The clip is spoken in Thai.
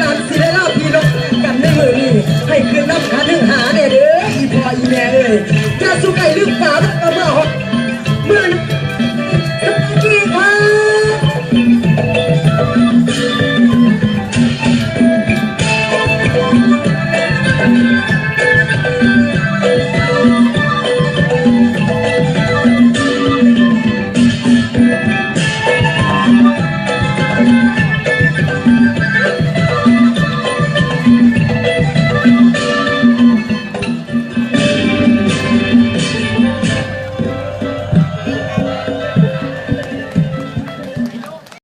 หลานสิลาลาพี่น้องกันในมือนี้ให้คืนน้ำขาหนึ่งหาเนี่ยเด้ออีพ่ออีแม่เอ้ยจะสุไก่ลึกฝาแล้วก็มาห